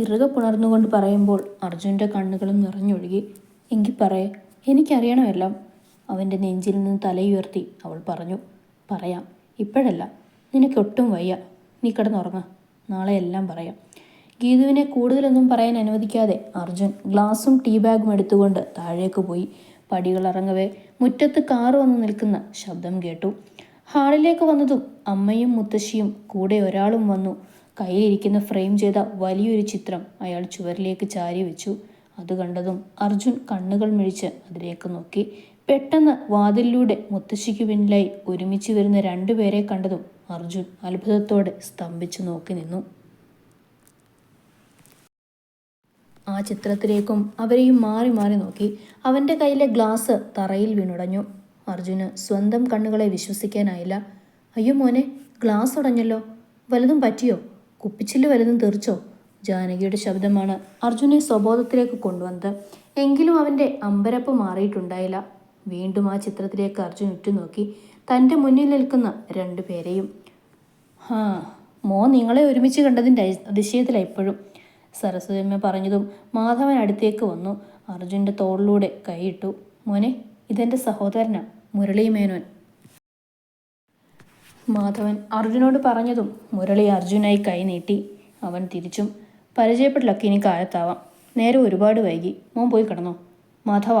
ഇറുകെ പുണർന്നുകൊണ്ട് പറയുമ്പോൾ അർജുന്റെ കണ്ണുകളും നിറഞ്ഞൊഴുകി എങ്കിൽ പറയേ എനിക്കറിയണമെല്ലാം അവന്റെ നെഞ്ചിൽ നിന്ന് തലയുയർത്തി അവൾ പറഞ്ഞു പറയാം ഇപ്പോഴല്ല നിനക്കൊട്ടും വയ്യ നീ കിടന്നുറങ്ങ നാളെ എല്ലാം പറയാം. ഗീതുവിനെ കൂടുതലൊന്നും പറയാൻ അനുവദിക്കാതെ അർജുൻ ഗ്ലാസും ടീ ബാഗും എടുത്തുകൊണ്ട് താഴേക്ക് പോയി. പടികൾ ഇറങ്ങവേ മുറ്റത്ത് കാറ് വന്ന് നിൽക്കുന്ന ശബ്ദം കേട്ടു. ഹാളിലേക്ക് വന്നതും അമ്മയും മുത്തശ്ശിയും കൂടെ ഒരാളും വന്നു. കയ്യിലിരിക്കുന്ന ഫ്രെയിം ചെയ്ത വലിയൊരു ചിത്രം അയാൾ ചുവരിലേക്ക് ചാരി വെച്ചു. അത് കണ്ടതും അർജുൻ കണ്ണുകൾ മിഴിച്ച് അതിലേക്ക് നോക്കി. പെട്ടെന്ന് വാതിലിലൂടെ മുത്തശ്ശിക്ക് പിന്നിലായി ഒരുമിച്ച് വരുന്ന രണ്ടുപേരെ കണ്ടതും അർജുൻ അത്ഭുതത്തോടെ സ്തംഭിച്ചു നോക്കി നിന്നു. ആ ചിത്രത്തിലേക്കും അവരെയും മാറി മാറി നോക്കി. അവന്റെ കയ്യിലെ ഗ്ലാസ് തറയിൽ വീണുടഞ്ഞു. അർജുന് സ്വന്തം കണ്ണുകളെ വിശ്വസിക്കാനായില്ല. അയ്യോ മോനെ ഗ്ലാസ് ഉടഞ്ഞല്ലോ. വലതും പറ്റിയോ? കുപ്പിച്ചില്ല് വലുതും തീർച്ചോ ജാനകിയുടെ ശബ്ദമാണ് അർജുനെ സ്വബോധത്തിലേക്ക് കൊണ്ടുവന്നത്. എങ്കിലും അവന്റെ അമ്പരപ്പ് മാറിയിട്ടുണ്ടായില്ല. വീണ്ടും ആ ചിത്രത്തിലേക്ക് അർജുൻ ഉറ്റുനോക്കി. തന്റെ മുന്നിൽ നിൽക്കുന്ന രണ്ടു പേരെയും. ഹാ മോ നിങ്ങളെ ഒരുമിച്ച് കണ്ടതിന്റെ അതിശയത്തിലാണ് ഇപ്പോഴും. സരസ്വതിയമ്മ പറഞ്ഞതും മാധവൻ അടുത്തേക്ക് വന്നു. അർജുന്റെ തോളിലൂടെ കൈയിട്ടു. മോനെ ഇതെന്റെ സഹോദരനാണ് മുരളി മേനോൻ മാധവൻ അർജുനോട് പറഞ്ഞതും മുരളി അർജുനായി കൈനീട്ടി അവൻ തിരിച്ചും പരിചയപ്പെട്ടിലൊക്കെ ഇനി കാലത്താവാം. നേരെ ഒരുപാട് വൈകി. മോൻ പോയി കിടന്നോ? മാധവ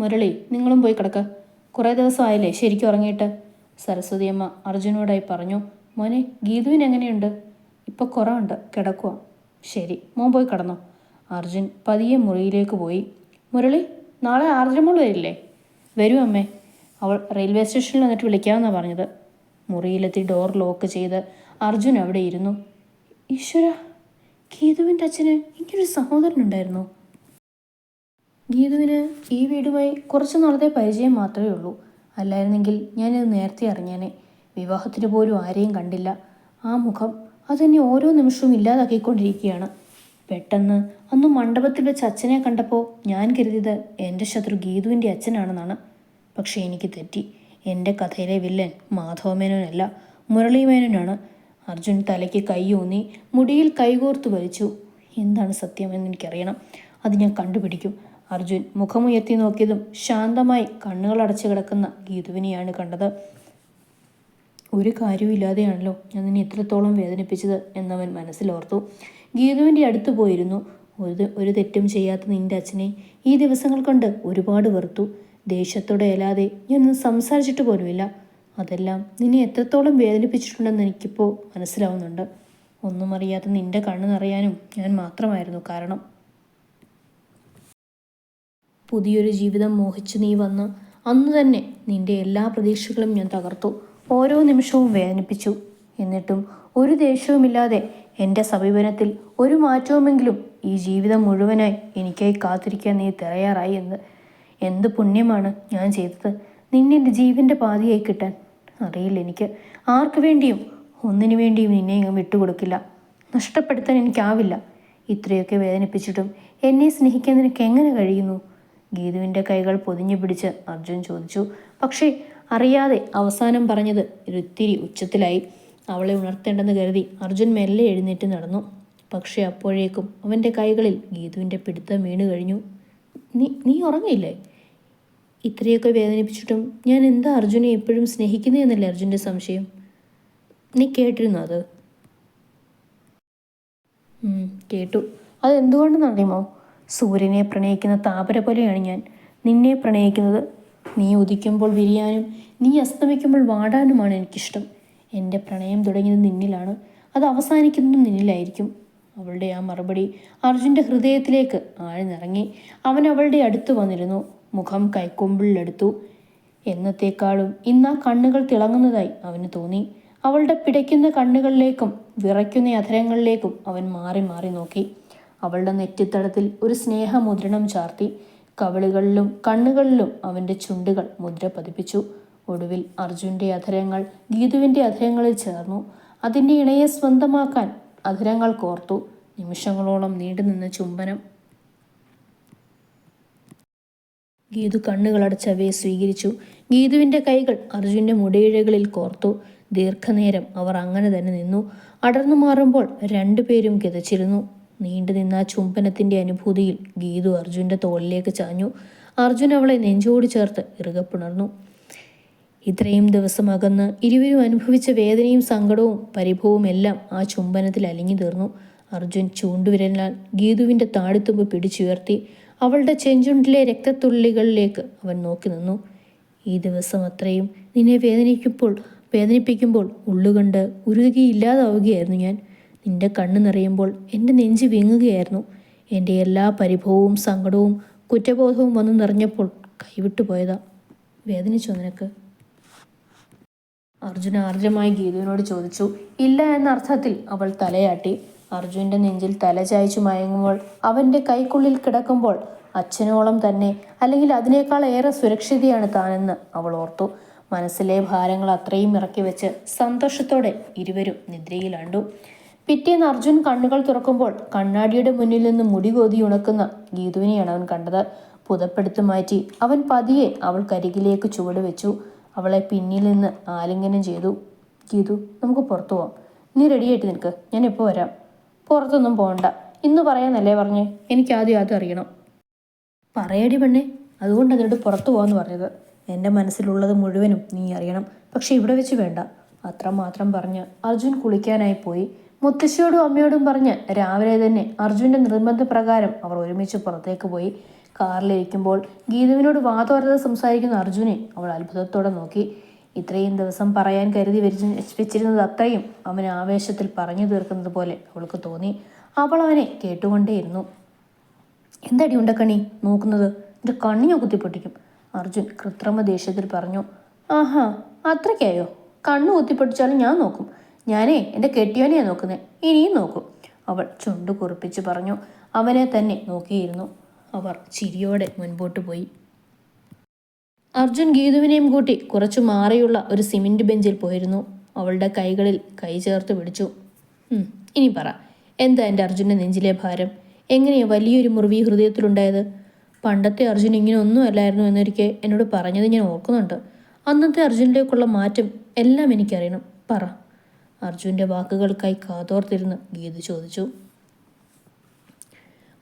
മുരളി നിങ്ങളും പോയി കിടക്ക. കുറേ ദിവസമായില്ലേ ശരിക്കും ഉറങ്ങിയിട്ട്? സരസ്വതിയമ്മ അർജുനോടായി പറഞ്ഞു മോനെ ഗീതുവിന് എങ്ങനെയുണ്ട്? ഇപ്പോൾ കുറവുണ്ട് കിടക്കുക ശരി മോൻ പോയി കിടന്നോ. അർജുൻ പതിയെ മുറിയിലേക്ക് പോയി. മുരളി നാളെ ആർദ്രമോൾ വരില്ലേ? വരൂ അമ്മേ. അവൾ റെയിൽവേ സ്റ്റേഷനിൽ വന്നിട്ട് വിളിക്കാമെന്നാണ് പറഞ്ഞത്. മുറിയിലെത്തി ഡോർ ലോക്ക് ചെയ്ത് അർജുൻ അവിടെ ഇരുന്നു. ഈശ്വര ഗീതുവിന്റെ അച്ഛന് ഇങ്ങനൊരു സഹോദരനുണ്ടായിരുന്നു ഗീതുവിന് ഈ വീടുമായി കുറച്ച് നാളത്തെ പരിചയം മാത്രമേ ഉള്ളൂ. അല്ലായിരുന്നെങ്കിൽ ഞാനിത് നേരത്തെ അറിഞ്ഞേനെ. വിവാഹത്തിന് പോലും ആരെയും കണ്ടില്ല. ആ മുഖം അതെന്നെ ഓരോ നിമിഷവും ഇല്ലാതാക്കിക്കൊണ്ടിരിക്കുകയാണ്. പെട്ടെന്ന് അന്ന് മണ്ഡപത്തിൽ വെച്ച് അച്ഛനെ കണ്ടപ്പോൾ ഞാൻ കരുതിയത് എന്റെ ശത്രു ഗീതുവിന്റെ അച്ഛനാണെന്നാണ്. പക്ഷേ എനിക്ക് തെറ്റി. എന്റെ കഥയിലെ വില്ലൻ മാധവമേനോനല്ല മുരളീമേനോനാണ്. അർജുൻ തലയ്ക്ക് കൈയൂന്നി മുടിയിൽ കൈകോർത്ത് വലിച്ചു. എന്താണ് സത്യമെന്ന് എനിക്കറിയണം. അത് ഞാൻ കണ്ടുപിടിക്കും. അർജുൻ മുഖമുയർത്തി നോക്കിയതും ശാന്തമായി കണ്ണുകളടച്ചു കിടക്കുന്ന ഗീതുവിനെയാണ് കണ്ടത്. ഒരു കാര്യവുമില്ലാതെയാണല്ലോ ഞാൻ നിന്നെ ഇത്രത്തോളം വേദനിപ്പിച്ചത് എന്നവൻ മനസ്സിലോർത്തു ഗീതുവിന്റെ അടുത്ത് പോയിരുന്നു. ഒരു ഒരു തെറ്റും ചെയ്യാത്ത നിന്റെ അച്ഛനെ ഈ ദിവസങ്ങൾ കൊണ്ട് ഒരുപാട് വെറുത്തു. ദേഷ്യത്തോടെ അല്ലാതെ ഞാനൊന്നും സംസാരിച്ചിട്ട് പോലുമില്ല. അതെല്ലാം നിന്നെ എത്രത്തോളം വേദനിപ്പിച്ചിട്ടുണ്ടെന്ന് എനിക്കിപ്പോൾ മനസ്സിലാവുന്നുണ്ട്. ഒന്നും അറിയാതെ നിന്റെ കണ്ണ് നിറയാനും ഞാൻ മാത്രമായിരുന്നു കാരണം. പുതിയൊരു ജീവിതം മോഹിച്ച് നീ വന്ന് അന്ന് തന്നെ നിന്റെ എല്ലാ പ്രതീക്ഷകളും ഞാൻ തകർത്തു. ഓരോ നിമിഷവും വേദനിപ്പിച്ചു. എന്നിട്ടും ഒരു ദേഷ്യവുമില്ലാതെ എന്റെ സമീപനത്തിൽ ഒരു മാറ്റവുമെങ്കിലും ഈ ജീവിതം മുഴുവനായി എനിക്കായി കാത്തിരിക്കാൻ നീ തയ്യാറായി എന്ന് എന്ത് പുണ്യമാണ് ഞാൻ ചെയ്തത്. നിന്നെ എന്റെ ജീവന്റെ പാതിയായി കിട്ടാൻ. അറിയില്ല എനിക്ക്. ആർക്ക് വേണ്ടിയും ഒന്നിനു വേണ്ടിയും നിന്നെ ഞാൻ വിട്ടുകൊടുക്കില്ല. നഷ്ടപ്പെടുത്താൻ എനിക്കാവില്ല. ഇത്രയൊക്കെ വേദനിപ്പിച്ചിട്ടും എന്നെ സ്നേഹിക്കാൻ നിനക്ക് എങ്ങനെ കഴിയുന്നു? ഗീതുവിന്റെ കൈകൾ പൊതിഞ്ഞു പിടിച്ച് അർജുൻ ചോദിച്ചു. പക്ഷേ അറിയാതെ അവസാനം പറഞ്ഞത് ഒരിത്തിരി ഉച്ചത്തിലായി. അവളെ ഉണർത്തേണ്ടെന്ന് കരുതി അർജുൻ മെല്ലെ എഴുന്നേറ്റ് നടന്നു. പക്ഷേ അപ്പോഴേക്കും അവന്റെ കൈകളിൽ ഗീതുവിന്റെ പിടുത്തം വീണ് കഴിഞ്ഞു. നീ നീ ഉറങ്ങിയില്ലേ? ഇത്രയൊക്കെ വേദനിപ്പിച്ചിട്ടും ഞാൻ എന്താ അർജുനെ എപ്പോഴും സ്നേഹിക്കുന്നതെന്നല്ലേ അർജുന്റെ സംശയം? നീ കേട്ടിരുന്നോ അത്? കേട്ടു. അത് എന്തുകൊണ്ടെന്നറിയുമോ സൂര്യനെ പ്രണയിക്കുന്ന താപര പോലെയാണ് ഞാൻ. നിന്നെ പ്രണയിക്കുന്നത് നീ ഉദിക്കുമ്പോൾ വിരിയാനും നീ അസ്തമിക്കുമ്പോൾ വാടാനുമാണ് എനിക്കിഷ്ടം. എന്റെ പ്രണയം തുടങ്ങിയത് നിന്നിലാണ്. അത് അവസാനിക്കുന്നതും നിന്നിലായിരിക്കും. അവളുടെ ആ മറുപടി അർജുന്റെ ഹൃദയത്തിലേക്ക് ആഴ്ന്നിറങ്ങി. അവൻ അവളുടെ അടുത്ത് വന്നിരുന്നു. മുഖം കൈക്കൊമ്പിളിലെടുത്തു എന്നത്തേക്കാളും ഇന്ന് ആ കണ്ണുകൾ തിളങ്ങുന്നതായി അവന് തോന്നി. അവളുടെ പിടയ്ക്കുന്ന കണ്ണുകളിലേക്കും വിറയ്ക്കുന്ന അധരങ്ങളിലേക്കും അവൻ മാറി മാറി നോക്കി. അവളുടെ നെറ്റിത്തടത്തിൽ ഒരു സ്നേഹമുദ്രണം ചാർത്തി. കവിളുകളിലും കണ്ണുകളിലും അവന്റെ ചുണ്ടുകൾ മുദ്ര പതിപ്പിച്ചു. ഒടുവിൽ അർജുന്റെ അധരങ്ങൾ ഗീതുവിന്റെ അധരങ്ങളിൽ ചേർന്നു. അതിന്റെ ഇണയെ സ്വന്തമാക്കാൻ അധരങ്ങൾ കോർത്തു. നിമിഷങ്ങളോളം നീണ്ടുനിന്ന ചുംബനം ഗീതു കണ്ണുകളടച്ച് അവയെ സ്വീകരിച്ചു. ഗീതുവിന്റെ കൈകൾ അർജുന്റെ മുടിയിഴകളിൽ കോർത്തു. ദീർഘനേരം അവർ അങ്ങനെ തന്നെ നിന്നു. അടർന്നു മാറുമ്പോൾ രണ്ടുപേരും കിതച്ചിരുന്നു നീണ്ടു നിന്ന ആ ചുംബനത്തിന്റെ അനുഭൂതിയിൽ ഗീതു അർജുന്റെ തോളിലേക്ക് ചാഞ്ഞു. അർജുൻ അവളെ നെഞ്ചോട് ചേർത്ത് ഇറുകെ പുണർന്നു. ഇത്രയും ദിവസം അകന്ന് ഇരുവരും അനുഭവിച്ച വേദനയും സങ്കടവും പരിഭവവും എല്ലാം ആ ചുംബനത്തിൽ അലിഞ്ഞു തീർന്നു. അർജുൻ ചൂണ്ടുവിരലാൽ ഗീതുവിന്റെ താടിത്തുമ്പ് പിടിച്ചുയർത്തി. അവളുടെ ചെഞ്ചുണ്ടിലെ രക്തത്തുള്ളികളിലേക്ക് അവൻ നോക്കി നിന്നു. ഈ ദിവസം അത്രയും നിന്നെ വേദനിക്കുമ്പോൾ വേദനിപ്പിക്കുമ്പോൾ ഉള്ളുകണ്ട് ഉരുകിയില്ലാതാവുകയായിരുന്നു ഞാൻ. നിന്റെ കണ്ണ് നിറയുമ്പോൾ എന്റെ നെഞ്ച് വിങ്ങുകയായിരുന്നു. എന്റെ എല്ലാ പരിഭവവും സങ്കടവും കുറ്റബോധവും വന്നു നിറഞ്ഞപ്പോൾ കൈവിട്ടു പോയതാ. വേദനിച്ചു നിനക്ക്? അർജുന ആർദ്രമായി ഗീതുവിനോട് ചോദിച്ചു. ഇല്ല എന്ന അർത്ഥത്തിൽ അവൾ തലയാട്ടി. അർജുന്റെ നെഞ്ചിൽ തലചായ്ച്ചു മയങ്ങുമ്പോൾ അവന്റെ കൈക്കുള്ളിൽ കിടക്കുമ്പോൾ അച്ഛനോളം തന്നെ അല്ലെങ്കിൽ അതിനേക്കാൾ ഏറെ സുരക്ഷിതയാണ് താനെന്ന് അവൾ ഓർത്തു. മനസ്സിലെ ഭാരങ്ങൾ അത്രയും ഇറക്കി വെച്ച് സന്തോഷത്തോടെ ഇരുവരും നിദ്രയിലാണ്ടു പിറ്റേന്ന് അർജുൻ കണ്ണുകൾ തുറക്കുമ്പോൾ കണ്ണാടിയുടെ മുന്നിൽ നിന്ന് മുടി കോതി ഉണക്കുന്ന ഗീതുവിനെയാണ് അവൻ കണ്ടത്. പുതപ്പെടുത്തു മാറ്റി അവൻ പതിയെ അവൾക്കരികിലേക്ക് ചുവട് വെച്ചു. അവളെ പിന്നിൽ നിന്ന് ആലിംഗനം ചെയ്തു. ഗീതു നമുക്ക് പുറത്തു പോവാം. നീ റെഡിയായിട്ട് നിൽക്ക്. ഞാൻ ഇപ്പോൾ വരാം. പുറത്തൊന്നും പോകണ്ട ഇന്ന് പറയാന്നല്ലേ പറഞ്ഞേ? എനിക്ക് ആദ്യം ആദ്യം അറിയണം. പറയടി പെണ്ണേ അതുകൊണ്ട് അതിനോട് പുറത്തു പോകാന്ന് പറഞ്ഞത്. എന്റെ മനസ്സിലുള്ളത് മുഴുവനും നീ അറിയണം. പക്ഷെ ഇവിടെ വെച്ച് വേണ്ട. അത്രമാത്രം പറഞ്ഞ് അർജുൻ കുളിക്കാനായി പോയി. മുത്തശ്ശിയോടും അമ്മയോടും പറഞ്ഞ് രാവിലെ തന്നെ അർജുന്റെ നിർബന്ധപ്രകാരം അവർ ഒരുമിച്ച് പുറത്തേക്ക് പോയി. കാറിലിരിക്കുമ്പോൾ ഗീതുവിനോട് വാതോരത സംസാരിക്കുന്ന അർജുനെ അവൾ അത്ഭുതത്തോടെ നോക്കി. ഇത്രയും ദിവസം പറയാൻ കരുതി വെച്ചിരുന്നത് അത്രയും അവൻ ആവേശത്തിൽ പറഞ്ഞു തീർക്കുന്നത് പോലെ അവൾക്ക് തോന്നി. അവൾ അവനെ കേട്ടുകൊണ്ടേയിരുന്നു. എന്തടി ഉണ്ടക്കണി? നോക്കുന്നത്? എന്റെ കണ്ണി കുത്തിപ്പൊട്ടിക്കും അർജുൻ കൃത്രിമ ദേഷ്യത്തിൽ പറഞ്ഞു. ആഹാ അത്രയ്ക്കായോ? കണ്ണു കുത്തിപ്പൊട്ടിച്ചാലും ഞാൻ നോക്കും. ഞാനേ എന്റെ കെട്ടിയോനെയാണ് നോക്കുന്നത് ഇനിയും നോക്കും. അവൾ ചുണ്ടു കുറിപ്പിച്ച് പറഞ്ഞു. അവനെ തന്നെ നോക്കിയിരുന്നു. അവർ ചിരിയോടെ മുൻപോട്ട് പോയി. അർജുൻ ഗീതുവിനെയും കൂട്ടി കുറച്ചു മാറിയുള്ള ഒരു സിമെന്റ് ബെഞ്ചിൽ പോയിരുന്നു. അവളുടെ കൈകളിൽ കൈ ചേർത്ത് പിടിച്ചു. ഇനി പറ എന്താ എന്റെ അർജുന്റെ നെഞ്ചിലെ ഭാരം? എങ്ങനെയാണ് വലിയൊരു മുറിവ് ഹൃദയത്തിലുണ്ടായത്? പണ്ടത്തെ അർജുൻ ഇങ്ങനെ ഒന്നും അല്ലായിരുന്നു എന്നൊരിക്കൽ എന്നോട് പറഞ്ഞത് ഞാൻ ഓർക്കുന്നുണ്ട്. അന്നത്തെ അർജുനിലേക്കുള്ള മാറ്റം എല്ലാം എനിക്കറിയണം. പറ. അർജുന്റെ വാക്കുകൾക്കായി കാതോർത്തിരുന്ന് ഗീതു ചോദിച്ചു.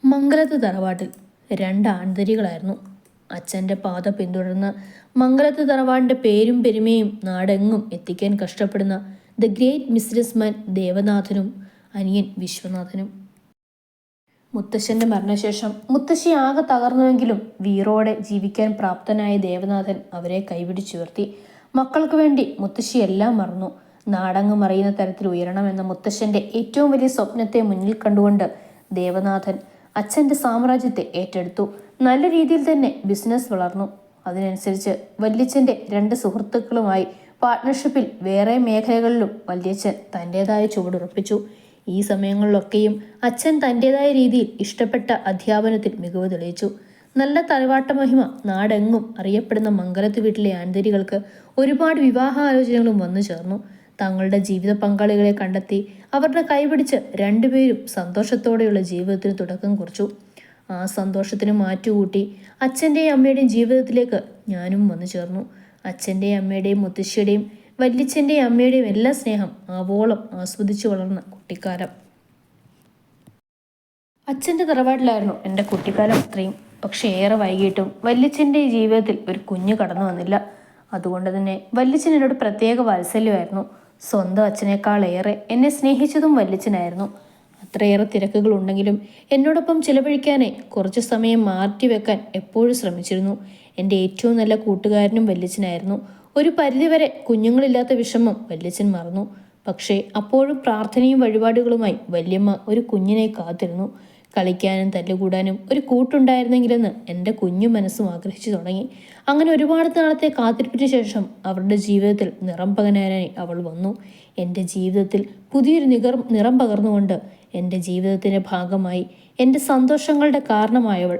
മംഗലത്ത് തറവാട്ടിൽ രണ്ട് ആൺതരികളായിരുന്നു അച്ഛന്റെ പാത പിന്തുടർന്ന് മംഗലത്ത് തറവാടിന്റെ പേരും പെരുമയും നാടെങ്ങും എത്തിക്കാൻ കഷ്ടപ്പെടുന്ന ദ ഗ്രേറ്റ് ബിസിനസ്മാൻ ദേവനാഥനും അനിയൻ വിശ്വനാഥനും. മുത്തശ്ശന്റെ മരണശേഷം മുത്തശ്ശി ആകെ തകർന്നുവെങ്കിലും വീറോടെ ജീവിക്കാൻ പ്രാപ്തനായ ദേവനാഥൻ അവരെ കൈപിടിച്ചുയർത്തി മക്കൾക്ക് വേണ്ടി മുത്തശ്ശി എല്ലാം മറന്നു. നാടങ്ങ് മറിയുന്ന തരത്തിൽ ഉയരണമെന്ന മുത്തശ്ശന്റെ ഏറ്റവും വലിയ സ്വപ്നത്തെ മുന്നിൽ കണ്ടുകൊണ്ട് ദേവനാഥൻ അച്ഛന്റെ സാമ്രാജ്യത്തെ ഏറ്റെടുത്തു. നല്ല രീതിയിൽ തന്നെ ബിസിനസ് വളർന്നു. അതിനനുസരിച്ച് വല്യച്ഛന്റെ രണ്ട് സുഹൃത്തുക്കളുമായി പാർട്ട്ണർഷിപ്പിൽ വേറെ മേഖലകളിലും വല്യച്ഛൻ തന്റേതായ ചുവടുറപ്പിച്ചു. ഈ സമയങ്ങളിലൊക്കെയും അച്ഛൻ തന്റേതായ രീതിയിൽ ഇഷ്ടപ്പെട്ട അധ്യാപനത്തിൽ മികവ് തെളിയിച്ചു. നല്ല തറവാട്ട മഹിമ നാടെങ്ങും അറിയപ്പെടുന്ന മംഗലത്ത് വീട്ടിലെ ആന്തരികൾക്ക് ഒരുപാട് വിവാഹാലോചനകളും വന്നു ചേർന്നു. തങ്ങളുടെ ജീവിത പങ്കാളികളെ കണ്ടെത്തി അവരുടെ കൈപിടിച്ച് രണ്ടുപേരും സന്തോഷത്തോടെയുള്ള ജീവിതത്തിന് തുടക്കം കുറിച്ചു. ആ സന്തോഷത്തിന് മാറ്റുകൂട്ടി അച്ഛന്റെയും അമ്മയുടെയും ജീവിതത്തിലേക്ക് ഞാനും വന്നു ചേർന്നു. അച്ഛന്റെയും അമ്മയുടെയും മുത്തശ്ശിയുടെയും വല്യച്ഛന്റെയും അമ്മയുടെയും എല്ലാ സ്നേഹം ആവോളം ആസ്വദിച്ചു വളർന്ന കുട്ടിക്കാലം. അച്ഛന്റെ തറവാട്ടിലായിരുന്നു എന്റെ കുട്ടിക്കാലം അത്രയും. പക്ഷേ ഏറെ വൈകിട്ടും വല്യച്ഛന്റെ ജീവിതത്തിൽ ഒരു കുഞ്ഞ് കടന്നു വന്നില്ല. അതുകൊണ്ട് തന്നെ വല്യച്ഛൻ എന്നോട് പ്രത്യേക വാത്സല്യമായിരുന്നു. സ്വന്തം അച്ഛനേക്കാളേറെ എന്നെ സ്നേഹിച്ചതും വല്യച്ഛനായിരുന്നു. അത്രയേറെ തിരക്കുകളുണ്ടെങ്കിലും എന്നോടൊപ്പം ചിലവഴിക്കാനേ കുറച്ച് സമയം മാറ്റിവെക്കാൻ എപ്പോഴും ശ്രമിച്ചിരുന്നു. എന്റെ ഏറ്റവും നല്ല കൂട്ടുകാരനും വല്യച്ഛനായിരുന്നു. ഒരു പരിധിവരെ കുഞ്ഞുങ്ങളില്ലാത്ത വിഷമം വല്യച്ഛൻ മറന്നു. പക്ഷേ അപ്പോഴും പ്രാർത്ഥനയും വഴിപാടുകളുമായി വല്യമ്മ ഒരു കുഞ്ഞിനെ കാത്തിരുന്നു. കളിക്കാനും തല്ലുകൂടാനും ഒരു കൂട്ടുണ്ടായിരുന്നെങ്കിലെന്ന് എന്റെ കുഞ്ഞു മനസ്സും ആഗ്രഹിച്ചു തുടങ്ങി. അങ്ങനെ ഒരുപാട് നാളത്തെ കാത്തിരിപ്പിന് ശേഷം അവരുടെ ജീവിതത്തിൽ നിറം പകരാനായി അവൾ വന്നു. എന്റെ ജീവിതത്തിൽ പുതിയൊരു നികർ നിറം പകർന്നുകൊണ്ട് എന്റെ ജീവിതത്തിന്റെ ഭാഗമായി എന്റെ സന്തോഷങ്ങളുടെ കാരണമായവൾ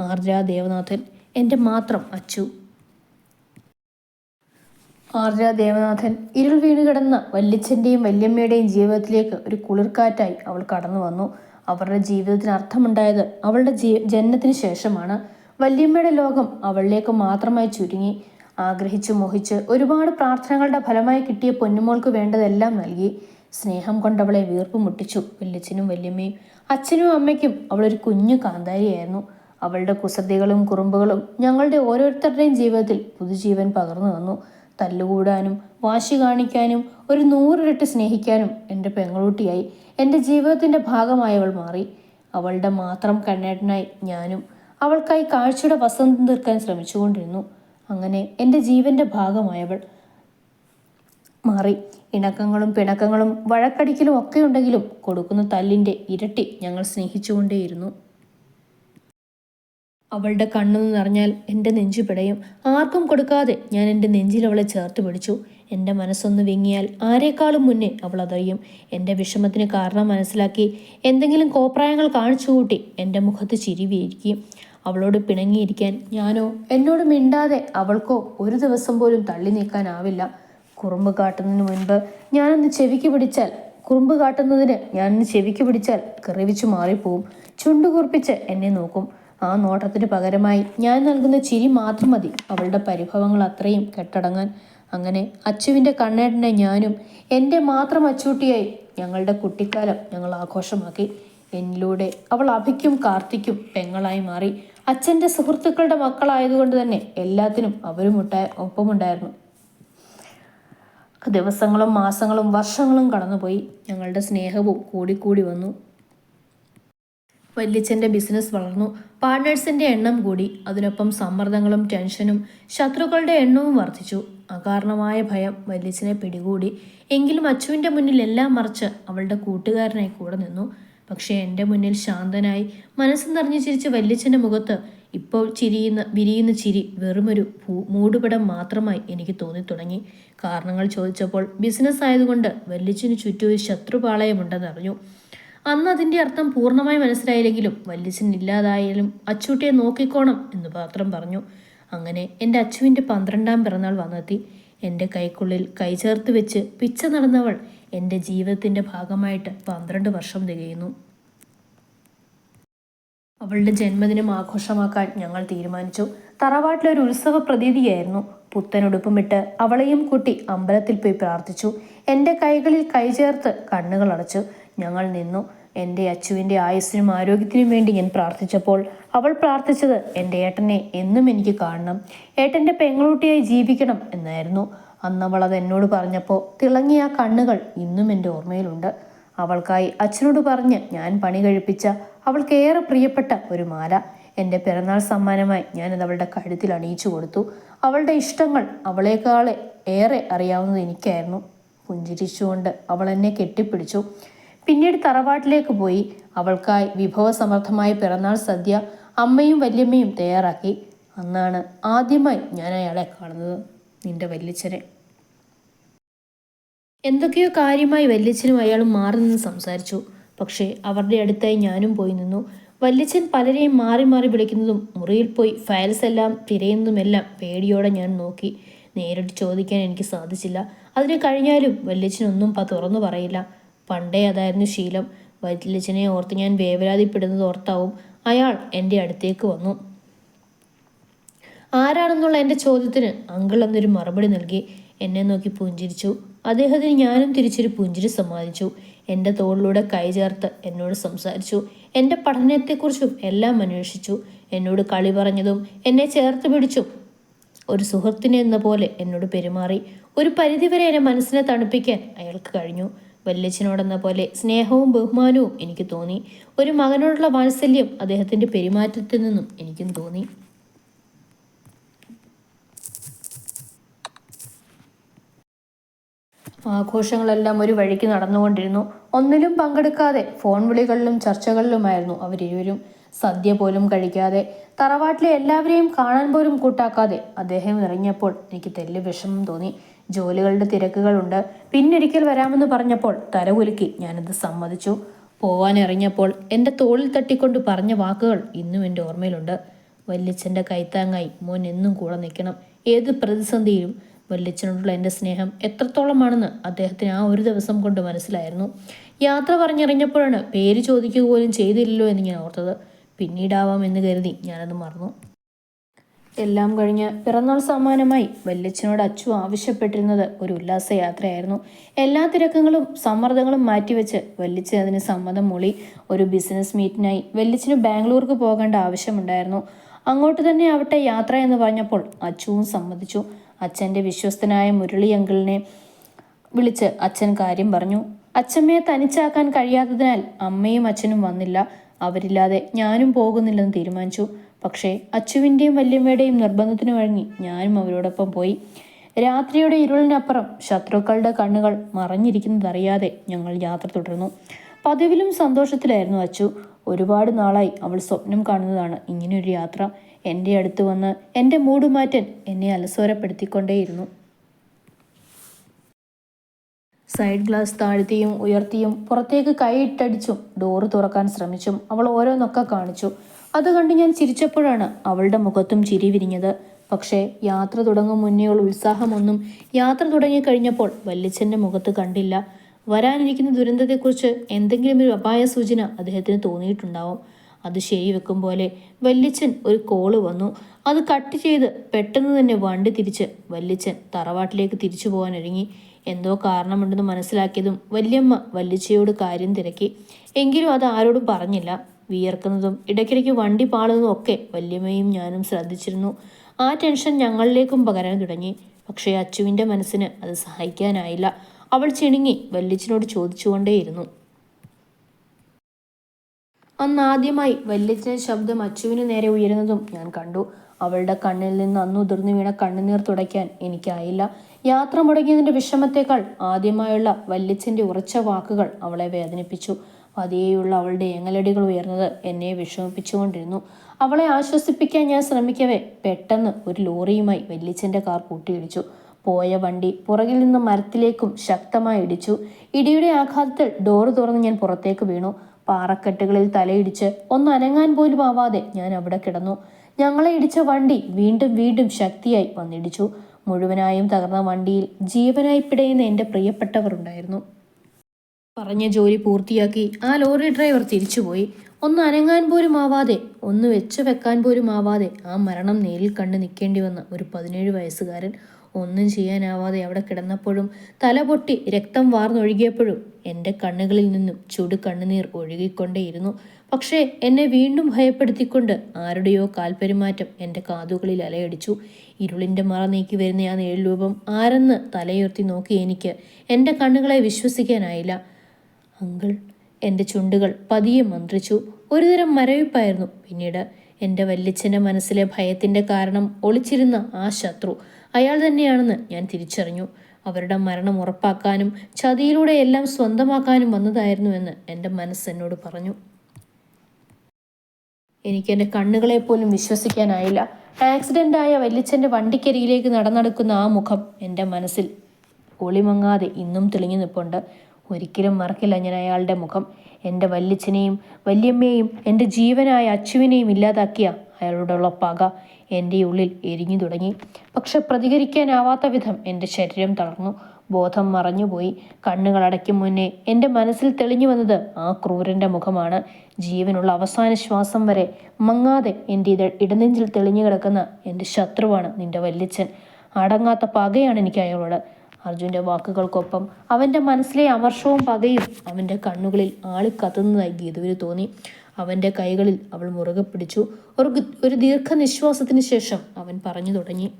ആർദ്ര ദേവനാഥൻ എന്റെ മാത്രം അച്ചു. ആർദ്ര ദേവനാഥൻ ഇരുൾ വീണ് കിടന്ന വല്യച്ഛന്റെയും വല്യമ്മയുടെയും ജീവിതത്തിലേക്ക് ഒരു കുളിർക്കാറ്റായി അവൾ കടന്നു വന്നു. അവരുടെ ജീവിതത്തിന് അർത്ഥമുണ്ടായത് അവളുടെ ജീ ജനനത്തിന് ശേഷമാണ്. വല്യമ്മയുടെ ലോകം അവളിലേക്ക് മാത്രമായി ചുരുങ്ങി. ആഗ്രഹിച്ചു മോഹിച്ച് ഒരുപാട് പ്രാർത്ഥനകളുടെ ഫലമായി കിട്ടിയ പൊന്നുമോൾക്ക് വേണ്ടതെല്ലാം നൽകി. സ്നേഹം കൊണ്ടവളെ വീർപ്പ് മുട്ടിച്ചു. വല്യച്ഛനും വല്യമ്മയും അച്ഛനും അമ്മയ്ക്കും അവളൊരു കുഞ്ഞു കാന്താരിയായിരുന്നു. അവളുടെ കുസൃതികളും കുറുമ്പുകളും ഞങ്ങളുടെ ഓരോരുത്തരുടെയും ജീവിതത്തിൽ പുതുജീവൻ പകർന്നു വന്നു തല്ലുകൂടാനും വാശി കാണിക്കാനും ഒരു നൂറിരട്ടി സ്നേഹിക്കാനും എന്റെ പെങ്ങളൂട്ടിയായി എന്റെ ജീവിതത്തിന്റെ ഭാഗമായവൾ മാറി. അവളുടെ മാത്രം കണ്ണേട്ടനായി ഞാനും അവൾക്കായി കാഴ്ചയുടെ വസന്തം തീർക്കാൻ ശ്രമിച്ചുകൊണ്ടിരുന്നു. അങ്ങനെ എന്റെ ജീവന്റെ ഭാഗമായവൾ മാറി. ഇണക്കങ്ങളും പിണക്കങ്ങളും വഴക്കടിക്കലും ഒക്കെ ഉണ്ടെങ്കിലും കൊടുക്കുന്ന തല്ലിന്റെ ഇരട്ടി ഞങ്ങൾ സ്നേഹിച്ചുകൊണ്ടേയിരുന്നു. അവളുടെ കണ്ണെന്ന് നിറഞ്ഞാൽ എന്റെ നെഞ്ചു പിടയും. ആർക്കും കൊടുക്കാതെ ഞാൻ എന്റെ നെഞ്ചിൽ അവളെ ചേർത്ത് പിടിച്ചു. എന്റെ മനസ്സൊന്ന് വിങ്ങിയാൽ ആരെക്കാളും മുന്നേ അവൾ അതറിയും. എന്റെ വിഷമത്തിന് കാരണം മനസ്സിലാക്കി എന്തെങ്കിലും കോപ്രായങ്ങൾ കാണിച്ചു കൂട്ടി എന്റെ മുഖത്ത് ചിരി അവളോട് പിണങ്ങിയിരിക്കാൻ ഞാനോ എന്നോട് മിണ്ടാതെ അവൾക്കോ ഒരു ദിവസം പോലും തള്ളി നീക്കാനാവില്ല. കുറുമ്പ് കാട്ടുന്നതിന് മുൻപ് ഞാനൊന്ന് ചെവിക്ക് പിടിച്ചാൽ കുറുമ്പ് കാട്ടുന്നതിന് ഞാനൊന്ന് ചെവിക്ക് പിടിച്ചാൽ കറിവിച്ചു മാറിപ്പോവും. ചുണ്ടുകുറിപ്പിച്ച് എന്നെ നോക്കും. ആ നോട്ടത്തിന് പകരമായി ഞാൻ നൽകുന്ന ചിരി മാത്രം മതി അവളുടെ പരിഭവങ്ങൾ അത്രയും കെട്ടടങ്ങാൻ. അങ്ങനെ അച്ചുവിന്റെ കണ്ണേട്ടനെ ഞാനും എന്റെ മാത്രം അച്ചൂട്ടിയായി ഞങ്ങളുടെ കുട്ടിക്കാലം ഞങ്ങൾ ആഘോഷമാക്കി. എന്നിലൂടെ അവൾ അഭിക്കും കാർത്തിക്കും പെങ്ങളായി മാറി. അച്ഛന്റെ സുഹൃത്തുക്കളുടെ മക്കളായതുകൊണ്ട് തന്നെ എല്ലാത്തിനും അവരും ഒപ്പമുണ്ടായിരുന്നു. ദിവസങ്ങളും മാസങ്ങളും വർഷങ്ങളും കടന്നുപോയി. ഞങ്ങളുടെ സ്നേഹവും കൂടിക്കൂടി വന്നു. വല്യച്ഛന്റെ ബിസിനസ് വളർന്നു. പാർട്ട്നേഴ്സിന്റെ എണ്ണം കൂടി. അതിനൊപ്പം സമ്മർദ്ദങ്ങളും ടെൻഷനും ശത്രുക്കളുടെ എണ്ണവും വർദ്ധിച്ചു. അകാരണമായ ഭയം വല്യച്ഛനെ പിടികൂടി. എങ്കിലും അച്ചുവിന്റെ മുന്നിൽ എല്ലാം മറിച്ച് അവളുടെ കൂട്ടുകാരനായി കൂടെ നിന്നു. പക്ഷേ എന്റെ മുന്നിൽ ശാന്തനായി മനസ്സ് നിറഞ്ഞു ചിരിച്ച വല്യച്ഛന്റെ മുഖത്ത് ഇപ്പോൾ ചിരിയുന്ന വിരിയുന്ന ചിരി വെറുമൊരു ഭൂ മൂടുപടം മാത്രമായി എനിക്ക് തോന്നിത്തുടങ്ങി. കാരണങ്ങൾ ചോദിച്ചപ്പോൾ ബിസിനസ് ആയതുകൊണ്ട് വല്ലിച്ചിന് ചുറ്റും ഒരു ശത്രുപാളയമുണ്ടെന്നറിഞ്ഞു അന്ന് അതിന്റെ അർത്ഥം പൂർണമായി മനസ്സിലായില്ലെങ്കിലും വല്യച്ഛൻ ഇല്ലാതായാലും അച്ചൂട്ടിയെ നോക്കിക്കോണം എന്ന് മാത്രം പറഞ്ഞു. അങ്ങനെ എന്റെ അച്ചുവിന്റെ പന്ത്രണ്ടാം പിറന്നാൾ വന്നെത്തി. എന്റെ കൈക്കുള്ളിൽ കൈ ചേർത്ത് വെച്ച് പിച്ച നടന്നവൾ എന്റെ ജീവിതത്തിന്റെ ഭാഗമായിട്ട് പന്ത്രണ്ട് വർഷം തികയുന്നു. അവളുടെ ജന്മദിനം ആഘോഷമാക്കാൻ ഞങ്ങൾ തീരുമാനിച്ചു. തറവാട്ടിലൊരു ഉത്സവ പ്രതീതിയായിരുന്നു പുത്തനുടുപ്പുമിട്ട് അവളെയും കുട്ടി അമ്പലത്തിൽ പോയി പ്രാർത്ഥിച്ചു. എന്റെ കൈകളിൽ കൈ ചേർത്ത് കണ്ണുകൾ അടച്ചു. ഞങ്ങൾ നിന്നു. എന്റെ അച്ചുവിന്റെ ആയുസ്സിനും ആരോഗ്യത്തിനും വേണ്ടി ഞാൻ പ്രാർത്ഥിച്ചപ്പോൾ അവൾ പ്രാർത്ഥിച്ചത് എന്റെ ഏട്ടനെ എന്നും എനിക്ക് കാണണം. ഏട്ടന്റെ പെങ്ങളൂട്ടിയായി ജീവിക്കണം എന്നായിരുന്നു. അന്നവൾ അത് എന്നോട് പറഞ്ഞപ്പോൾ തിളങ്ങിയ കണ്ണുകൾ ഇന്നും എന്റെ ഓർമ്മയിലുണ്ട്. അവൾക്കായി അച്ഛനോട് പറഞ്ഞ് ഞാൻ പണി കഴിപ്പിച്ച അവൾക്കേറെ പ്രിയപ്പെട്ട ഒരു മാല. എന്റെ പിറന്നാൾ സമ്മാനമായി ഞാനത് അവളുടെ കഴുത്തിൽ അണിയിച്ചു കൊടുത്തു. അവളുടെ ഇഷ്ടങ്ങൾ അവളേക്കാളെ ഏറെ അറിയാവുന്നത് എനിക്കായിരുന്നു. പുഞ്ചിരിച്ചുകൊണ്ട് അവൾ എന്നെ കെട്ടിപ്പിടിച്ചു. പിന്നീട് തറവാട്ടിലേക്ക് പോയി അവൾക്കായി വിഭവസമർത്ഥമായ പിറന്നാൾ സദ്യ അമ്മയും വല്യമ്മയും തയ്യാറാക്കി. അന്നാണ് ആദ്യമായി ഞാൻ അയാളെ കാണുന്നത്. നിന്റെ വല്യച്ഛനെ. എന്തൊക്കെയോ കാര്യമായി വല്യച്ഛനും അയാളും മാറി നിന്ന് സംസാരിച്ചു. പക്ഷേ അവരുടെ അടുത്തായി ഞാനും പോയി നിന്നു. വല്യച്ഛൻ പലരെയും മാറി മാറി വിളിക്കുന്നതും മുറിയിൽ പോയി ഫയൽസ് എല്ലാം തിരയുന്നതുമെല്ലാം പേടിയോടെ ഞാൻ നോക്കി. നേരിട്ട് ചോദിക്കാൻ എനിക്ക് സാധിച്ചില്ല. അതിന് കഴിഞ്ഞാലും വല്യച്ഛനൊന്നും തുറന്നു പറയില്ല. പണ്ടേ അതായിരുന്നു ശീലം. വല്യച്ഛനെ ഓർത്ത് ഞാൻ വേവലാതിപ്പെടുന്നത് ഓർത്താവും അയാൾ എന്റെ അടുത്തേക്ക് വന്നു. ആരാണെന്നുള്ള എന്റെ ചോദ്യത്തിന് അങ്കിൾ എന്നൊരു മറുപടി നൽകി. എന്നെ നോക്കി പുഞ്ചിരിച്ചു. അദ്ദേഹത്തിന് ഞാനും തിരിച്ചൊരു പുഞ്ചിരി സമ്മാനിച്ചു. എന്റെ തോളിലൂടെ കൈ ചേർത്ത് എന്നോട് സംസാരിച്ചു. എന്റെ പഠനത്തെക്കുറിച്ചും എല്ലാം അന്വേഷിച്ചു. എന്നോട് കളി പറഞ്ഞതും എന്നെ ചേർത്ത് പിടിച്ചും. ഒരു സുഹൃത്തിനെ എന്ന പോലെ എന്നോട് പെരുമാറി. ഒരു പരിധിവരെ എന്നെ മനസ്സിനെ തണുപ്പിക്കാൻ അയാൾക്ക് കഴിഞ്ഞു. വല്യച്ഛനോടെന്ന പോലെ സ്നേഹവും ബഹുമാനവും എനിക്ക് തോന്നി. ഒരു മകനോടുള്ള വാത്സല്യം അദ്ദേഹത്തിന്റെ പെരുമാറ്റത്തിൽ നിന്നും എനിക്കും തോന്നി. ആഘോഷങ്ങളെല്ലാം ഒരു വഴിക്ക് നടന്നുകൊണ്ടിരുന്നു. ഒന്നിലും പങ്കെടുക്കാതെ ഫോൺ വിളികളിലും ചർച്ചകളിലുമായിരുന്നു അവരിരുവരും സദ്യ പോലും കഴിക്കാതെ തറവാട്ടിലെ എല്ലാവരെയും കാണാൻ പോലും കൂട്ടാക്കാതെ അദ്ദേഹം ഇറങ്ങിയപ്പോൾ എനിക്ക് തെല്ല് വിഷമം തോന്നി. ജോലികളുടെ തിരക്കുകളുണ്ട്. പിന്നൊരിക്കൽ വരാമെന്ന് പറഞ്ഞപ്പോൾ തലകുലുക്കി ഞാനത് സമ്മതിച്ചു. പോവാൻ ഇറങ്ങിയപ്പോൾ എന്റെ തോളിൽ തട്ടിക്കൊണ്ട് പറഞ്ഞ വാക്കുകൾ ഇന്നും എന്റെ ഓർമ്മയിലുണ്ട്. വല്യച്ഛന്റെ കൈത്താങ്ങായി മോൻ എന്നും കൂടെ നിൽക്കണം. ഏത് പ്രതിസന്ധിയിലും വല്യച്ഛനോടുള്ള എന്റെ സ്നേഹം എത്രത്തോളമാണെന്ന് അദ്ദേഹത്തിന് ആ ഒരു ദിവസം കൊണ്ട് മനസ്സിലായിരുന്നു. യാത്ര പറഞ്ഞിറങ്ങിയപ്പോഴാണ് പേര് ചോദിക്കുക പോലും ചെയ്തില്ലല്ലോ എന്ന് ഞാൻ ഓർത്തത്. പിന്നീടാവാം എന്ന് കരുതി ഞാനത് മറന്നു. എല്ലാം കഴിഞ്ഞ് പിറന്നാൾ സമ്മാനമായി വല്യച്ഛനോട് അച്ചു ആവശ്യപ്പെട്ടിരുന്നത് ഒരു ഉല്ലാസയാത്രയായിരുന്നു എല്ലാ തിരക്കങ്ങളും സമ്മർദ്ദങ്ങളും മാറ്റിവെച്ച് വല്യച്ഛൻ അതിന് സമ്മതം മൂളി ഒരു ബിസിനസ് മീറ്റിനായി വല്യച്ഛന് ബാംഗ്ലൂർക്ക് പോകേണ്ട ആവശ്യമുണ്ടായിരുന്നു. അങ്ങോട്ട് തന്നെ ആവട്ടെ യാത്ര എന്ന് പറഞ്ഞപ്പോൾ അച്ചുവും സമ്മതിച്ചു. അച്ഛന്റെ വിശ്വസ്തനായ മുരളി അങ്കിളിനെ വിളിച്ച് അച്ഛൻ കാര്യം പറഞ്ഞു. അച്ഛമ്മയെ തനിച്ചാക്കാൻ കഴിയാത്തതിനാൽ അമ്മയും അച്ഛനും വന്നില്ല. അവരില്ലാതെ ഞാനും പോകുന്നില്ലെന്ന് തീരുമാനിച്ചു. പക്ഷേ അച്ചുവിന്റെയും വല്യമ്മയുടെയും നിർബന്ധത്തിന് വഴങ്ങി ഞാനും അവരോടൊപ്പം പോയി. രാത്രിയുടെ ഇരുളിനപ്പുറം ശത്രുക്കളുടെ കണ്ണുകൾ മറഞ്ഞിരിക്കുന്നതറിയാതെ ഞങ്ങൾ യാത്ര തുടർന്നു. പതിവിലും സന്തോഷത്തിലായിരുന്നു അച്ചു. ഒരുപാട് നാളായി അവൾ സ്വപ്നം കാണുന്നതാണ് ഇങ്ങനെയൊരു യാത്ര. എന്റെ അടുത്ത് വന്ന് എന്റെ മൂഡ് മാറ്റാൻ എന്നെ അലസോരപ്പെടുത്തിക്കൊണ്ടേയിരുന്നു. സൈഡ് ഗ്ലാസ് താഴ്ത്തിയും ഉയർത്തിയും പുറത്തേക്ക് കൈയിട്ടടിച്ചും ഡോറ് തുറക്കാൻ ശ്രമിച്ചും അവൾ ഓരോന്നൊക്കെ കാണിച്ചു. അത് കണ്ട് ഞാൻ ചിരിച്ചപ്പോഴാണ് അവളുടെ മുഖത്തും ചിരി വിരിഞ്ഞത്. പക്ഷേ യാത്ര തുടങ്ങും മുന്നേയുള്ള ഉത്സാഹമൊന്നും യാത്ര തുടങ്ങിക്കഴിഞ്ഞപ്പോൾ വല്യച്ഛന്റെ മുഖത്ത് കണ്ടില്ല. വരാനിരിക്കുന്ന ദുരന്തത്തെക്കുറിച്ച് എന്തെങ്കിലും ഒരു അപായ സൂചന അദ്ദേഹത്തിന് തോന്നിയിട്ടുണ്ടാവും. അത് ശരി വെക്കും പോലെ വല്യച്ഛൻ ഒരു കോൾ വന്നു. അത് കട്ട് ചെയ്ത് പെട്ടെന്ന് തന്നെ വണ്ടി തിരിച്ച് വല്യച്ഛൻ തറവാട്ടിലേക്ക് തിരിച്ചു പോകാൻ ഒരുങ്ങി. എന്തോ കാരണമുണ്ടെന്ന് മനസ്സിലാക്കിയതും വല്യമ്മ വല്യച്ചയോട് കാര്യം തിരക്കി. എങ്കിലും അത് ആരോടും പറഞ്ഞില്ല. വിയർക്കുന്നതും ഇടയ്ക്കിടയ്ക്ക് വണ്ടി പാളുന്നതും ഒക്കെ വല്യമ്മയും ഞാനും ശ്രദ്ധിച്ചിരുന്നു. ആ ടെൻഷൻ ഞങ്ങളിലേക്കും പകരാൻ തുടങ്ങി. പക്ഷേ അച്ചുവിന്റെ മനസ്സിന് അത് സഹായിക്കാനായില്ല അവൾ ചിണുങ്ങി വല്യച്ഛനോട് ചോദിച്ചുകൊണ്ടേയിരുന്നു. അന്ന് ആദ്യമായി വല്യച്ഛന്റെ ശബ്ദം അച്ചുവിന് നേരെ ഉയരുന്നതും ഞാൻ കണ്ടു. അവളുടെ കണ്ണിൽ നിന്ന് അന്ന് ഉതിർന്നു വീണ കണ്ണുനീർ തുടയ്ക്കാൻ എനിക്കായില്ല. യാത്ര മുടങ്ങിയതിന്റെ വിഷമത്തേക്കാൾ ആദ്യമായുള്ള വല്യച്ഛന്റെ ഉറച്ച വാക്കുകൾ അവളെ വേദനിപ്പിച്ചു. പതിയെയുള്ള അവളുടെ ഏങ്ങലടികൾ ഉയർന്നത് എന്നെ വിഷമിപ്പിച്ചുകൊണ്ടിരുന്നു. അവളെ ആശ്വസിപ്പിക്കാൻ ഞാൻ ശ്രമിക്കവേ പെട്ടെന്ന് ഒരു ലോറിയുമായി വല്യച്ഛന്റെ കാർ കൂട്ടിയിടിച്ചു. പോയ വണ്ടി പുറകിൽ നിന്ന് മരത്തിലേക്കും ശക്തമായി ഇടിച്ചു. ഇടിയുടെ ആഘാതത്തിൽ ഡോറ് തുറന്ന് ഞാൻ പുറത്തേക്ക് വീണു. പാറക്കെട്ടുകളിൽ തലയിടിച്ച് ഒന്ന് അനങ്ങാൻ പോലും ആവാതെ ഞാൻ അവിടെ കിടന്നു. ഞങ്ങളെ ഇടിച്ച വണ്ടി വീണ്ടും വീണ്ടും ശക്തിയായി വന്നിടിച്ചു. മുഴുവനായും തകർന്ന വണ്ടിയിൽ ജീവനായി പിടയുന്ന എന്റെ പ്രിയപ്പെട്ടവർ ഉണ്ടായിരുന്നു. പറഞ്ഞ ജോലി പൂർത്തിയാക്കി ആ ലോറി ഡ്രൈവർ തിരിച്ചുപോയി. ഒന്ന് അനങ്ങാൻ പോലും ആവാതെ ഒന്ന് വെച്ചു വെക്കാൻ പോലും ആവാതെ ആ മരണം നേരിൽ കണ്ട് നിൽക്കേണ്ടി വന്ന ഒരു പതിനേഴ് വയസ്സുകാരൻ ഒന്നും ചെയ്യാനാവാതെ അവിടെ കിടന്നപ്പോഴും തല പൊട്ടി രക്തം വാർന്നൊഴുകിയപ്പോഴും എന്റെ കണ്ണുകളിൽ നിന്നും ചുടു കണ്ണുനീർ ഒഴുകിക്കൊണ്ടേയിരുന്നു. പക്ഷേ എന്നെ വീണ്ടും ഭയപ്പെടുത്തിക്കൊണ്ട് ആരുടെയോ കാൽപെരുമാറ്റം എന്റെ കാതുകളിൽ അലയടിച്ചു. ഇരുളിന്റെ മറ നീക്കി വരുന്ന ആ നേഴ്രൂപം ആരെന്ന് തലയുയർത്തി നോക്കി എനിക്ക് എന്റെ കണ്ണുകളെ വിശ്വസിക്കാനായില്ല. അങ്കിൾ എന്റെ ചുണ്ടുകൾ പതിയെ മന്ത്രിച്ചു. ഒരുതരം മരവിപ്പായിരുന്നു പിന്നീട്. എന്റെ വല്യച്ഛന്റെ മനസ്സിലെ ഭയത്തിന്റെ കാരണം ഒളിച്ചിരുന്ന ആ ശത്രു. അയാൾ തന്നെയാണെന്ന് ഞാൻ തിരിച്ചറിഞ്ഞു. അവരുടെ മരണം ഉറപ്പാക്കാനും ചതിയിലൂടെ എല്ലാം സ്വന്തമാക്കാനും വന്നതായിരുന്നു എന്ന് എന്റെ മനസ്സ് എന്നോട് പറഞ്ഞു. എനിക്ക് എന്റെ കണ്ണുകളെ പോലും വിശ്വസിക്കാനായില്ല. ആയ വല്യച്ഛന്റെ വണ്ടിക്കരിയിലേക്ക് നടന്നെടുക്കുന്ന ആ മുഖം എന്റെ മനസ്സിൽ ഒളിമങ്ങാതെ ഇന്നും തെളിഞ്ഞു നിൽപ്പുണ്ട് ഒരിക്കലും മറക്കില്ല ഞാൻ അയാളുടെ മുഖം. എന്റെ വല്യച്ഛനെയും വല്യമ്മയെയും എന്റെ ജീവനായ അച്ചുവിനെയും ഇല്ലാതാക്കിയ അയാളോടുള്ള പക എന്റെ ഉള്ളിൽ എരിഞ്ഞു തുടങ്ങി. പക്ഷെ പ്രതികരിക്കാനാവാത്ത വിധം എന്റെ ശരീരം തളർന്നു. ബോധം മറഞ്ഞുപോയി. കണ്ണുകൾ അടയ്ക്കും മുന്നേ എന്റെ മനസ്സിൽ തെളിഞ്ഞു വന്നത് ആ ക്രൂരന്റെ മുഖമാണ്. ജീവനുള്ള അവസാന ശ്വാസം വരെ മങ്ങാതെ എന്റെ ഇത ഇടനെഞ്ചിൽ തെളിഞ്ഞു കിടക്കുന്ന എന്റെ ശത്രുവാണ് നിന്റെ വല്യച്ഛൻ. അടങ്ങാത്ത പകയാണ് എനിക്ക് അയാളോട്. അർജുന്റെ വാക്കുകൾക്കൊപ്പം അവന്റെ മനസ്സിലെ അമർഷവും പകയും അവന്റെ കണ്ണുകളിൽ ആളിക്കത്തുന്നതായി ഗീതുവിന് തോന്നി. അവന്റെ കൈകളിൽ അവൾ മുറുകെ പിടിച്ചു. ഒരു ഒരു ദീർഘനിശ്വാസത്തിന് ശേഷം അവൻ പറഞ്ഞു തുടങ്ങി.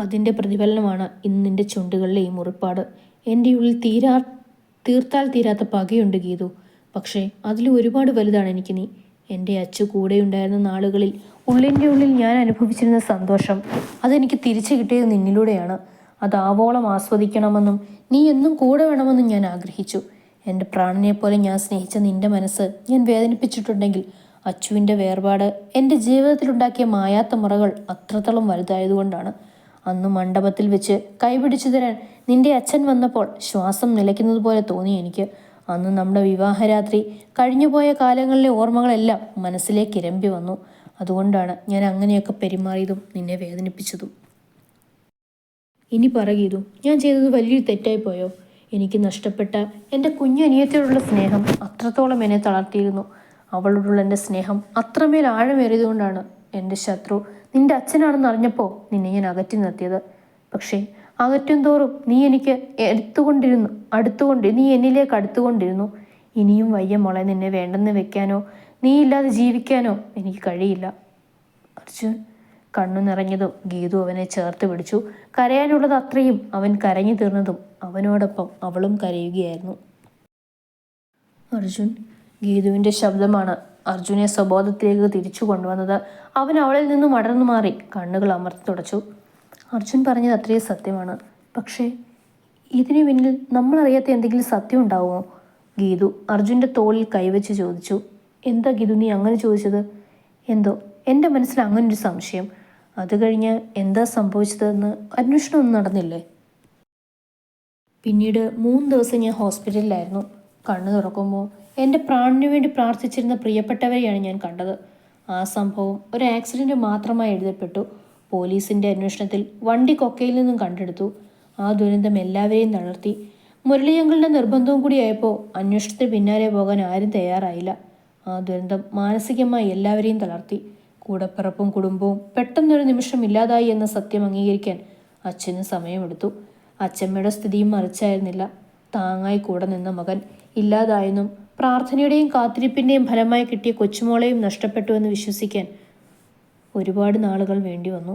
അതിന്റെ പ്രതിഫലനമാണ് ഇന്ന് നിന്റെ ചുണ്ടുകളിലെ ഈ മുറിപ്പാട്. എന്റെ ഉള്ളിൽ തീരാ തീർത്താൽ തീരാത്ത പകയുണ്ട് ഗീതു. പക്ഷേ അതിൽ ഒരുപാട് വലുതാണ് എനിക്ക് നീ. എന്റെ അച്ചു കൂടെയുണ്ടായിരുന്ന നാളുകളിൽ ഉള്ളിന്റെ ഉള്ളിൽ ഞാൻ അനുഭവിച്ചിരുന്ന സന്തോഷം അതെനിക്ക് തിരിച്ചു കിട്ടിയത് നിന്നിലൂടെയാണ്. അത് ആവോളം ആസ്വദിക്കണമെന്നും നീ എന്നും കൂടെ വേണമെന്നും ഞാൻ ആഗ്രഹിച്ചു. എന്റെ പ്രാണനെ പോലെ ഞാൻ സ്നേഹിച്ച നിന്റെ മനസ്സ് ഞാൻ വേദനിപ്പിച്ചിട്ടുണ്ടെങ്കിൽ അച്ചുവിന്റെ വേർപാട് എന്റെ ജീവിതത്തിലുണ്ടാക്കിയ മായാത്ത മുറകൾ അത്രത്തോളം വലുതായതുകൊണ്ടാണ്. അന്ന് മണ്ഡപത്തിൽ വെച്ച് കൈപിടിച്ചു തരാൻ നിന്റെ അച്ഛൻ വന്നപ്പോൾ ശ്വാസം നിലയ്ക്കുന്നത് പോലെ തോന്നി എനിക്ക്. അന്ന് നമ്മുടെ വിവാഹരാത്രി കഴിഞ്ഞുപോയ കാലങ്ങളിലെ ഓർമ്മകളെല്ലാം മനസ്സിലേക്ക് ഇരമ്പി വന്നു. അതുകൊണ്ടാണ് ഞാൻ അങ്ങനെയൊക്കെ പെരുമാറിയതും നിന്നെ വേദനിപ്പിച്ചതും. ഇനി പറയൂ ഞാൻ ചെയ്തത് വലിയൊരു തെറ്റായി പോയോ? എനിക്ക് നഷ്ടപ്പെട്ട എന്റെ കുഞ്ഞനിയത്തോടുള്ള സ്നേഹം അത്രത്തോളം എന്നെ തളർത്തിയിരുന്നു. അവളോടുള്ള എന്റെ സ്നേഹം അത്രമേൽ ആഴമേറിയതുകൊണ്ടാണ് എന്റെ ശത്രു നിന്റെ അച്ഛനാണെന്ന് അറിഞ്ഞപ്പോൾ നിന്നെ ഞാൻ അകറ്റി നിർത്തിയത്. പക്ഷേ അകറ്റും തോറും നീ എനിക്ക് എടുത്തുകൊണ്ടിരുന്നു അടുത്തുകൊണ്ട് നീ എന്നിലേക്ക് അടുത്തുകൊണ്ടിരുന്നു. ഇനിയും വയ്യ മോളെ നിന്നെ വേണ്ടെന്ന് വെക്കാനോ നീ ഇല്ലാതെ ജീവിക്കാനോ എനിക്ക് കഴിയില്ല. അർജുൻ കണ്ണു നിറഞ്ഞതും ഗീതു അവനെ ചേർത്ത് പിടിച്ചു. കരയാനുള്ളത് അത്രയും അവൻ കരഞ്ഞു തീർന്നതും അവനോടൊപ്പം അവളും കരയുകയായിരുന്നു. അർജുൻ ഗീതുവിന്റെ ശബ്ദമാണ് അർജുനെ സ്വബോധത്തിലേക്ക് തിരിച്ചു കൊണ്ടുവന്നത്. അവൻ അവളിൽ നിന്നും അടർന്നു മാറി കണ്ണുകൾ അമർത്തി തുടച്ചു. അർജുൻ പറഞ്ഞത് അത്രയും സത്യമാണ്. പക്ഷേ ഇതിനു പിന്നിൽ നമ്മളറിയാത്ത എന്തെങ്കിലും സത്യം ഉണ്ടാവുമോ? ഗീതു അർജുന്റെ തോളിൽ കൈവച്ച് ചോദിച്ചു. എന്താ ഗീതു നീ അങ്ങനെ ചോദിച്ചത്? എന്തോ? എന്റെ മനസ്സിൽ അങ്ങനൊരു സംശയം. അത് കഴിഞ്ഞ് എന്താ സംഭവിച്ചതെന്ന് അന്വേഷണമൊന്നും നടന്നില്ലേ? പിന്നീട് മൂന്ന് ദിവസം ഞാൻ ഹോസ്പിറ്റലിലായിരുന്നു. കണ്ണു തുറക്കുമ്പോൾ എന്റെ പ്രാണിനു വേണ്ടി പ്രാർത്ഥിച്ചിരുന്ന പ്രിയപ്പെട്ടവരെയാണ് ഞാൻ കണ്ടത്. ആ സംഭവം ഒരു ആക്സിഡന്റ് മാത്രമായി എഴുതപ്പെട്ടു. പോലീസിന്റെ അന്വേഷണത്തിൽ വണ്ടി കൊക്കയിൽ നിന്നും കണ്ടെടുത്തു. ആ ദുരന്തം എല്ലാവരെയും തളർത്തി. മുരളിയങ്ങളുടെ നിർബന്ധവും കൂടിയായപ്പോൾ അന്വേഷണത്തിന് പിന്നാലെ പോകാൻ ആരും തയ്യാറായില്ല. ആ ദുരന്തം മാനസികമായി എല്ലാവരെയും തളർത്തി. കൂടപ്പിറപ്പും കുടുംബവും പെട്ടെന്നൊരു നിമിഷം ഇല്ലാതായി എന്ന സത്യം അംഗീകരിക്കാൻ അച്ഛന് സമയമെടുത്തു. അച്ഛമ്മയുടെ സ്ഥിതിയും മറിച്ചായിരുന്നില്ല. താങ്ങായി കൂടെ നിന്ന മകൻ ഇല്ലാതായെന്നും പ്രാർത്ഥനയുടെയും കാത്തിരിപ്പിന്റെയും ഫലമായി കിട്ടിയ കൊച്ചുമോളെയും നഷ്ടപ്പെട്ടു എന്ന് വിശ്വസിക്കാൻ ഒരുപാട് നാളുകൾ വേണ്ടി വന്നു.